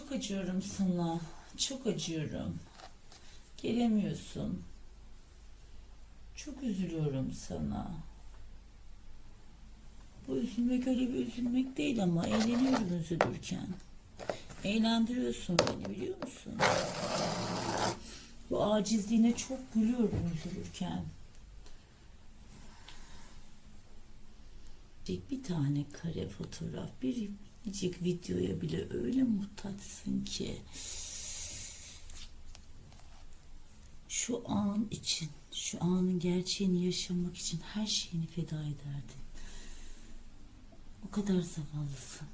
çok acıyorum sana. Çok acıyorum. Gelemiyorsun. Çok üzülüyorum sana. Bu üzülmek öyle bir üzülmek değil ama eğleniyorum üzülürken. Eğlendiriyorsun beni biliyor musun? Bu acizliğine çok gülüyorum üzülürken. Bir tane kare fotoğraf, bir biricik videoya bile öyle muhtaçsın ki. Şu an için, şu anın gerçeğini yaşamak için her şeyini feda ederdin. O kadar zavallısın.